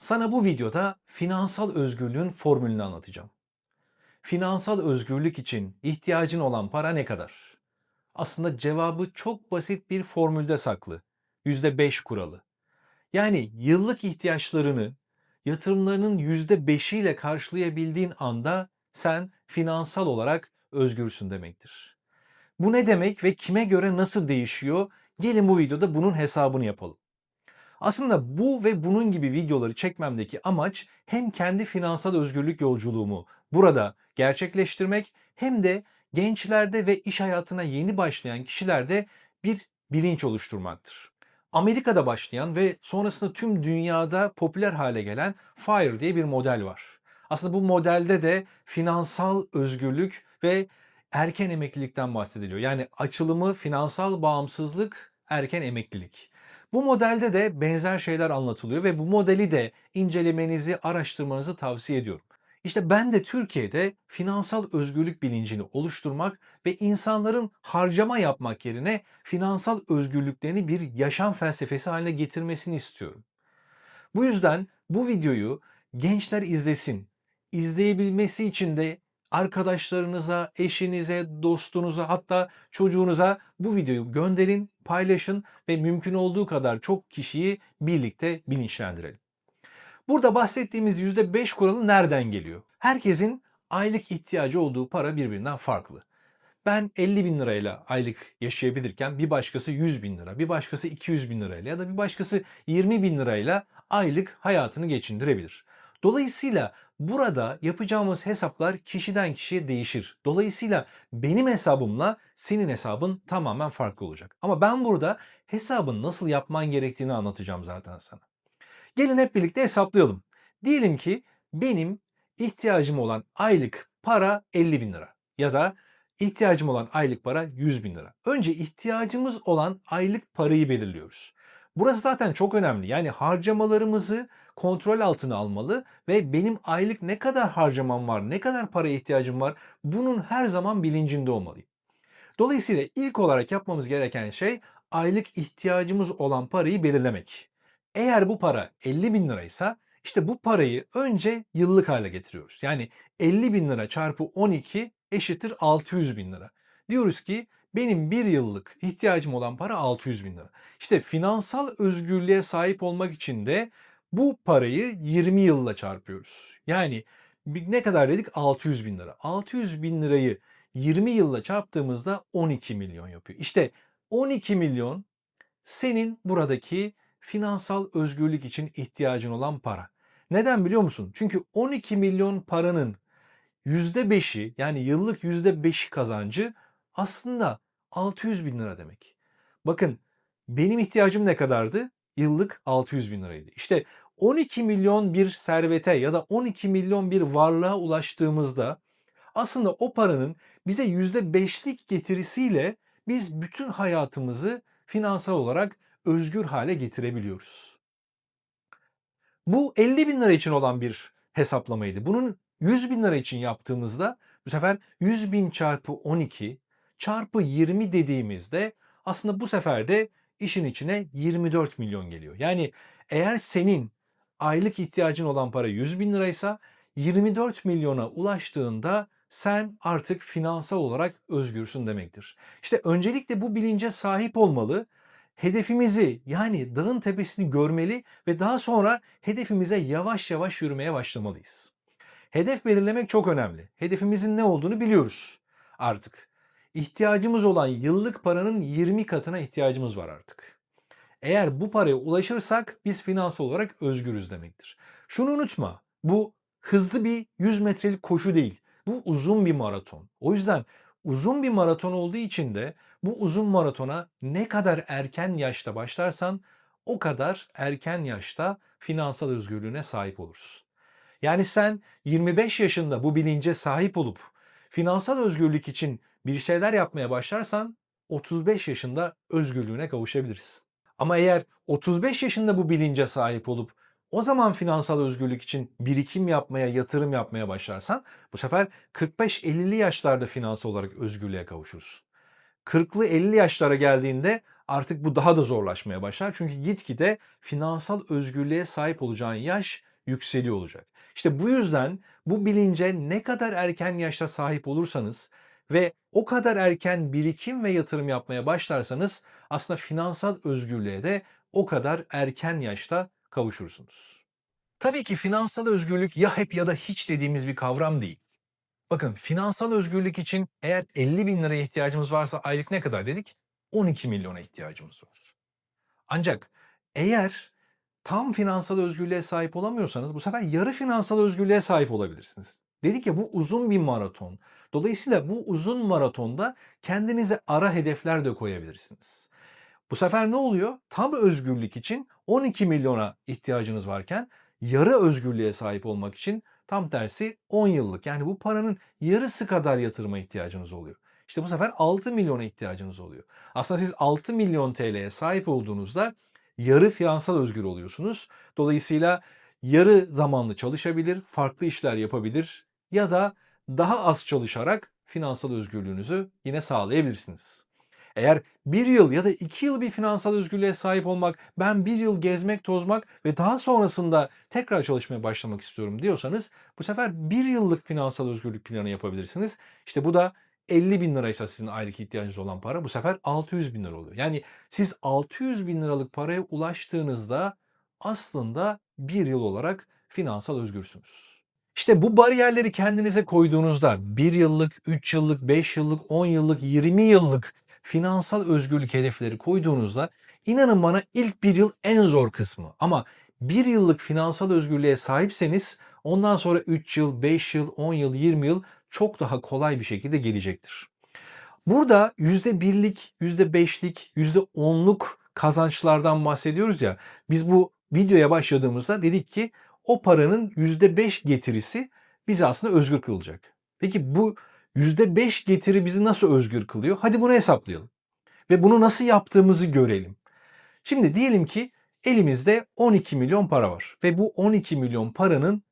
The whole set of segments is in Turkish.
Sana bu videoda finansal özgürlüğün formülünü anlatacağım. Finansal özgürlük için ihtiyacın olan para ne kadar? Aslında cevabı çok basit bir formülde saklı. %5 kuralı. Yani yıllık ihtiyaçlarını yatırımlarının %5'iyle karşılayabildiğin anda sen finansal olarak özgürsün demektir. Bu ne demek ve kime göre nasıl değişiyor? Gelin bu videoda bunun hesabını yapalım. Aslında bu ve bunun gibi videoları çekmemdeki amaç hem kendi finansal özgürlük yolculuğumu burada gerçekleştirmek hem de gençlerde ve iş hayatına yeni başlayan kişilerde bir bilinç oluşturmaktır. Amerika'da başlayan ve sonrasında tüm dünyada popüler hale gelen FIRE diye bir model var. Aslında bu modelde de finansal özgürlük ve erken emeklilikten bahsediliyor. Yani açılımı finansal bağımsızlık, erken emeklilik. Bu modelde de benzer şeyler anlatılıyor ve bu modeli de incelemenizi, araştırmanızı tavsiye ediyorum. İşte ben de Türkiye'de finansal özgürlük bilincini oluşturmak ve insanların harcama yapmak yerine finansal özgürlüklerini bir yaşam felsefesi haline getirmesini istiyorum. Bu yüzden bu videoyu gençler izlesin. İzleyebilmesi için de arkadaşlarınıza, eşinize, dostunuza hatta çocuğunuza bu videoyu gönderin, paylaşın ve mümkün olduğu kadar çok kişiyi birlikte bilinçlendirelim. Burada bahsettiğimiz %5 kuralı nereden geliyor? Herkesin aylık ihtiyacı olduğu para birbirinden farklı. Ben 50 bin lirayla aylık yaşayabilirken bir başkası 100 bin lira, bir başkası 200 bin lirayla ya da bir başkası 20 bin lirayla aylık hayatını geçindirebilir. Dolayısıyla burada yapacağımız hesaplar kişiden kişiye değişir. Dolayısıyla benim hesabımla senin hesabın tamamen farklı olacak. Ama ben burada hesabın nasıl yapman gerektiğini anlatacağım zaten sana. Gelin hep birlikte hesaplayalım. Diyelim ki benim ihtiyacım olan aylık para 50 bin lira ya da ihtiyacım olan aylık para 100 bin lira. Önce ihtiyacımız olan aylık parayı belirliyoruz. Burası zaten çok önemli. Yani harcamalarımızı kontrol altına almalı ve benim aylık ne kadar harcamam var, ne kadar paraya ihtiyacım var bunun her zaman bilincinde olmalıyım. Dolayısıyla ilk olarak yapmamız gereken şey aylık ihtiyacımız olan parayı belirlemek. Eğer bu para 50 bin liraysa işte bu parayı önce yıllık hale getiriyoruz. Yani 50 bin lira çarpı 12 eşittir 600 bin lira. Diyoruz ki benim bir yıllık ihtiyacım olan para 600 bin lira. İşte finansal özgürlüğe sahip olmak için de bu parayı 20 yılla çarpıyoruz. Yani ne kadar dedik? 600 bin lira. 600 bin lirayı 20 yılla çarptığımızda 12 milyon yapıyor. İşte 12 milyon senin buradaki finansal özgürlük için ihtiyacın olan para. Neden biliyor musun? Çünkü 12 milyon paranın %5'i yani yıllık %5'i kazancı aslında 600 bin lira demek. Bakın benim ihtiyacım ne kadardı? Yıllık 600 bin liraydı. İşte 12 milyon bir servete ya da 12 milyon bir varlığa ulaştığımızda aslında o paranın bize %5'lik getirisiyle biz bütün hayatımızı finansal olarak özgür hale getirebiliyoruz. Bu 50 bin lira için olan bir hesaplamaydı. Bunun 100 bin lira için yaptığımızda bu sefer 100 bin çarpı 12 çarpı 20 dediğimizde aslında bu sefer de işin içine 24 milyon geliyor. Yani eğer senin aylık ihtiyacın olan para 100 bin liraysa 24 milyona ulaştığında sen artık finansal olarak özgürsün demektir. İşte öncelikle bu bilince sahip olmalı hedefimizi yani dağın tepesini görmeli ve daha sonra hedefimize yavaş yavaş yürümeye başlamalıyız. Hedef belirlemek çok önemli. Hedefimizin ne olduğunu biliyoruz artık. İhtiyacımız olan yıllık paranın 20 katına ihtiyacımız var artık. Eğer bu paraya ulaşırsak biz finansal olarak özgürüz demektir. Şunu unutma. Bu hızlı bir 100 metrelik koşu değil. Bu uzun bir maraton. O yüzden uzun bir maraton olduğu için de bu uzun maratona ne kadar erken yaşta başlarsan o kadar erken yaşta finansal özgürlüğüne sahip olursun. Yani sen 25 yaşında bu bilince sahip olup finansal özgürlük için bir şeyler yapmaya başlarsan 35 yaşında özgürlüğüne kavuşabilirsin. Ama eğer 35 yaşında bu bilince sahip olup o zaman finansal özgürlük için birikim yapmaya, yatırım yapmaya başlarsan bu sefer 45-50'li yaşlarda finansal olarak özgürlüğe kavuşursun. 40'lı 50 yaşlara geldiğinde artık bu daha da zorlaşmaya başlar. Çünkü gitgide finansal özgürlüğe sahip olacağın yaş yükseliyor olacak. İşte bu yüzden bu bilince ne kadar erken yaşta sahip olursanız ve o kadar erken birikim ve yatırım yapmaya başlarsanız aslında finansal özgürlüğe de o kadar erken yaşta kavuşursunuz. Tabii ki finansal özgürlük ya hep ya da hiç dediğimiz bir kavram değil. Bakın finansal özgürlük için eğer 50 bin liraya ihtiyacımız varsa aylık ne kadar dedik? 12 milyona ihtiyacımız var. Ancak eğer tam finansal özgürlüğe sahip olamıyorsanız bu sefer yarı finansal özgürlüğe sahip olabilirsiniz. Dedik ya bu uzun bir maraton. Dolayısıyla bu uzun maratonda kendinize ara hedefler de koyabilirsiniz. Bu sefer ne oluyor? Tam özgürlük için 12 milyona ihtiyacınız varken yarı özgürlüğe sahip olmak için tam tersi 10 yıllık yani bu paranın yarısı kadar yatırıma ihtiyacınız oluyor. İşte bu sefer 6 milyona ihtiyacınız oluyor. Aslında siz 6 milyon TL'ye sahip olduğunuzda yarı finansal özgür oluyorsunuz. Dolayısıyla yarı zamanlı çalışabilir, farklı işler yapabilir ya da daha az çalışarak finansal özgürlüğünüzü yine sağlayabilirsiniz. Eğer bir yıl ya da iki yıl bir finansal özgürlüğe sahip olmak, ben bir yıl gezmek, tozmak ve daha sonrasında tekrar çalışmaya başlamak istiyorum diyorsanız bu sefer bir yıllık finansal özgürlük planı yapabilirsiniz. İşte bu da 50 bin liraysa sizin aylık ihtiyacınız olan para bu sefer 600 bin lira oluyor. Yani siz 600 bin liralık paraya ulaştığınızda aslında bir yıl olarak finansal özgürsünüz. İşte bu bariyerleri kendinize koyduğunuzda 1 yıllık, 3 yıllık, 5 yıllık, 10 yıllık, 20 yıllık finansal özgürlük hedefleri koyduğunuzda inanın bana ilk bir yıl en zor kısmı. Ama bir yıllık finansal özgürlüğe sahipseniz ondan sonra 3 yıl, 5 yıl, 10 yıl, 20 yıl çok daha kolay bir şekilde gelecektir. Burada %1'lik, %5'lik, %10'luk kazançlardan bahsediyoruz ya. Biz bu videoya başladığımızda dedik ki o paranın %5 getirisi bizi aslında özgür kılacak. Peki bu %5 getiri bizi nasıl özgür kılıyor? Hadi bunu hesaplayalım. Ve bunu nasıl yaptığımızı görelim. Şimdi diyelim ki elimizde 12 milyon para var. Ve bu 12 milyon paranın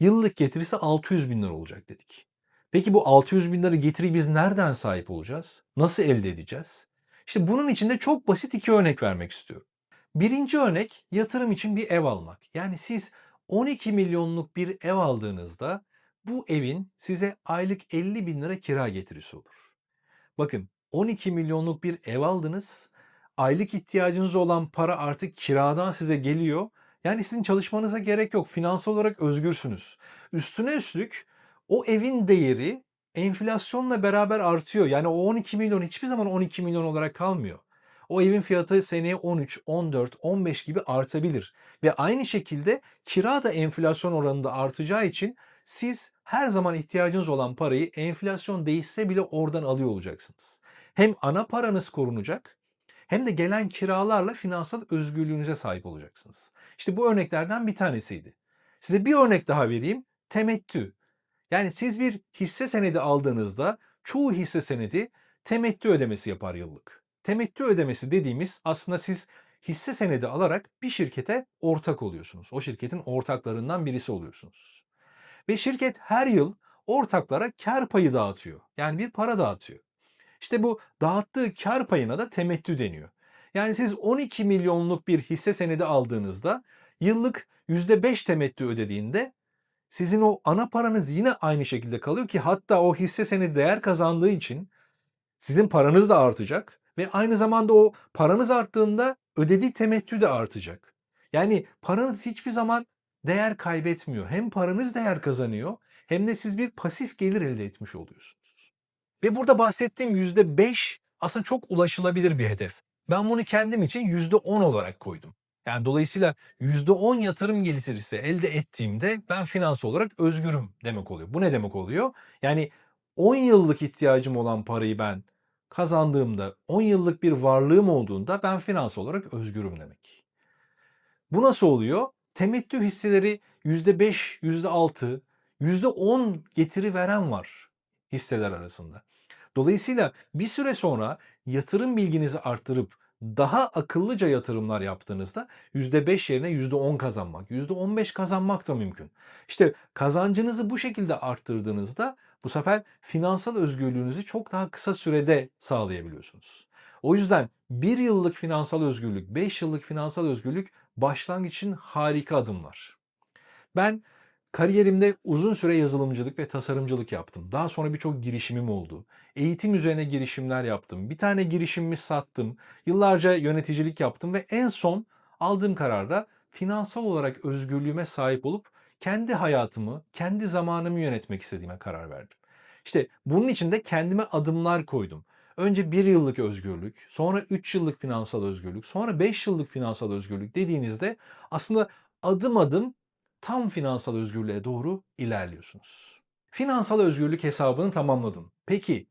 yıllık getirisi 600 bin lira olacak dedik. Peki bu 600 bin lira getiri biz nereden sahip olacağız? Nasıl elde edeceğiz? İşte bunun için de çok basit iki örnek vermek istiyorum. Birinci örnek yatırım için bir ev almak. Yani siz 12 milyonluk bir ev aldığınızda bu evin size aylık 50 bin lira kira getirisi olur. Bakın 12 milyonluk bir ev aldınız. Aylık ihtiyacınız olan para artık kiradan size geliyor. Yani sizin çalışmanıza gerek yok. Finansal olarak özgürsünüz. Üstüne üstlük o evin değeri enflasyonla beraber artıyor. Yani o 12 milyon hiçbir zaman 12 milyon olarak kalmıyor. O evin fiyatı seneye 13, 14, 15 gibi artabilir. Ve aynı şekilde kira da enflasyon oranında artacağı için siz her zaman ihtiyacınız olan parayı enflasyon değişse bile oradan alıyor olacaksınız. Hem ana paranız korunacak hem de gelen kiralarla finansal özgürlüğünüze sahip olacaksınız. İşte bu örneklerden bir tanesiydi. Size bir örnek daha vereyim. Temettü. Yani siz bir hisse senedi aldığınızda çoğu hisse senedi temettü ödemesi yapar yıllık. Temettü ödemesi dediğimiz aslında siz hisse senedi alarak bir şirkete ortak oluyorsunuz. O şirketin ortaklarından birisi oluyorsunuz. Ve şirket her yıl ortaklara kar payı dağıtıyor. Yani bir para dağıtıyor. İşte bu dağıttığı kar payına da temettü deniyor. Yani siz 12 milyonluk bir hisse senedi aldığınızda yıllık %5 temettü ödediğinde sizin o ana paranız yine aynı şekilde kalıyor ki hatta o hisse senedi değer kazandığı için sizin paranız da artacak ve aynı zamanda o paranız arttığında ödediği temettü de artacak. Yani paranız hiçbir zaman değer kaybetmiyor. Hem paranız değer kazanıyor hem de siz bir pasif gelir elde etmiş oluyorsunuz. Ve burada bahsettiğim %5 aslında çok ulaşılabilir bir hedef. Ben bunu kendim için %10 olarak koydum. Yani dolayısıyla %10 yatırım getirisi elde ettiğimde ben finans olarak özgürüm demek oluyor. Bu ne demek oluyor? Yani 10 yıllık ihtiyacım olan parayı ben kazandığımda 10 yıllık bir varlığım olduğunda ben finans olarak özgürüm demek. Bu nasıl oluyor? Temettü hisseleri %5, %6, %10 getiri veren var hisseler arasında. Dolayısıyla bir süre sonra yatırım bilginizi arttırıp daha akıllıca yatırımlar yaptığınızda %5 yerine %10 kazanmak, %15 kazanmak da mümkün. İşte kazancınızı bu şekilde arttırdığınızda bu sefer finansal özgürlüğünüzü çok daha kısa sürede sağlayabiliyorsunuz. O yüzden bir yıllık finansal özgürlük, 5 yıllık finansal özgürlük başlangıç için harika adımlar. Ben kariyerimde uzun süre yazılımcılık ve tasarımcılık yaptım. Daha sonra birçok girişimim oldu. Eğitim üzerine girişimler yaptım. Bir tane girişimimi sattım. Yıllarca yöneticilik yaptım ve en son aldığım kararda finansal olarak özgürlüğüme sahip olup kendi hayatımı, kendi zamanımı yönetmek istediğime karar verdim. İşte bunun için de kendime adımlar koydum. Önce bir yıllık özgürlük, sonra 3 yıllık finansal özgürlük, sonra 5 yıllık finansal özgürlük dediğinizde aslında adım adım tam finansal özgürlüğe doğru ilerliyorsunuz. Finansal özgürlük hesabını tamamladın. Peki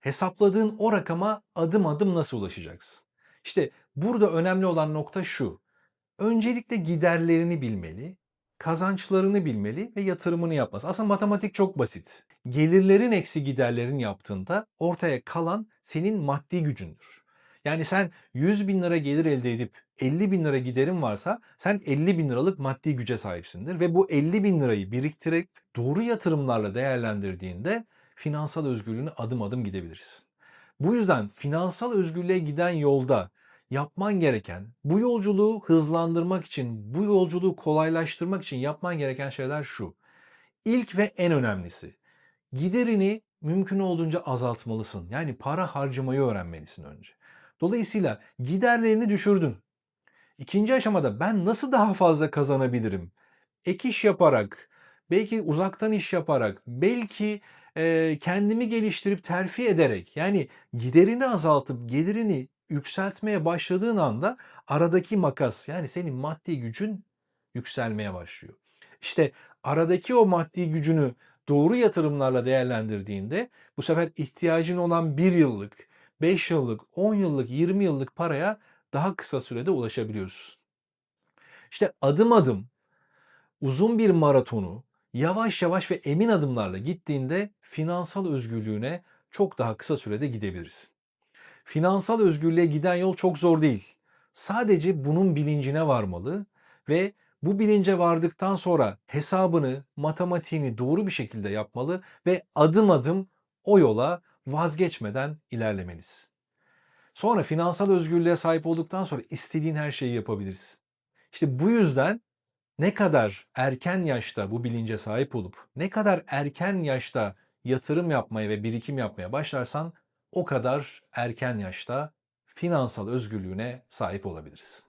hesapladığın o rakama adım adım nasıl ulaşacaksın? İşte burada önemli olan nokta şu. Öncelikle giderlerini bilmeli, kazançlarını bilmeli ve yatırımını yapması. Aslında matematik çok basit. Gelirlerin eksi giderlerin yaptığında ortaya kalan senin maddi gücündür. Yani sen 100 bin lira gelir elde edip 50 bin lira giderin varsa sen 50 bin liralık maddi güce sahipsindir. Ve bu 50 bin lirayı biriktirip doğru yatırımlarla değerlendirdiğinde finansal özgürlüğüne adım adım gidebilirsin. Bu yüzden finansal özgürlüğe giden yolda yapman gereken, bu yolculuğu hızlandırmak için, bu yolculuğu kolaylaştırmak için yapman gereken şeyler şu. İlk ve en önemlisi, giderini mümkün olduğunca azaltmalısın. Yani para harcamayı öğrenmelisin önce. Dolayısıyla giderlerini düşürdün. İkinci aşamada ben nasıl daha fazla kazanabilirim? Ek iş yaparak, belki uzaktan iş yaparak, belki e, kendimi geliştirip terfi ederek yani giderini azaltıp gelirini yükseltmeye başladığın anda aradaki makas yani senin maddi gücün yükselmeye başlıyor. İşte aradaki o maddi gücünü doğru yatırımlarla değerlendirdiğinde bu sefer ihtiyacın olan 1 yıllık, 5 yıllık, 10 yıllık, 20 yıllık paraya daha kısa sürede ulaşabiliyorsun. İşte adım adım uzun bir maratonu yavaş yavaş ve emin adımlarla gittiğinde finansal özgürlüğüne çok daha kısa sürede gidebilirsin. Finansal özgürlüğe giden yol çok zor değil. Sadece bunun bilincine varmalı ve bu bilince vardıktan sonra hesabını, matematiğini doğru bir şekilde yapmalı ve adım adım o yola vazgeçmeden ilerlemelisin. Sonra finansal özgürlüğe sahip olduktan sonra istediğin her şeyi yapabilirsin. İşte bu yüzden ne kadar erken yaşta bu bilince sahip olup ne kadar erken yaşta yatırım yapmaya ve birikim yapmaya başlarsan o kadar erken yaşta finansal özgürlüğüne sahip olabiliriz.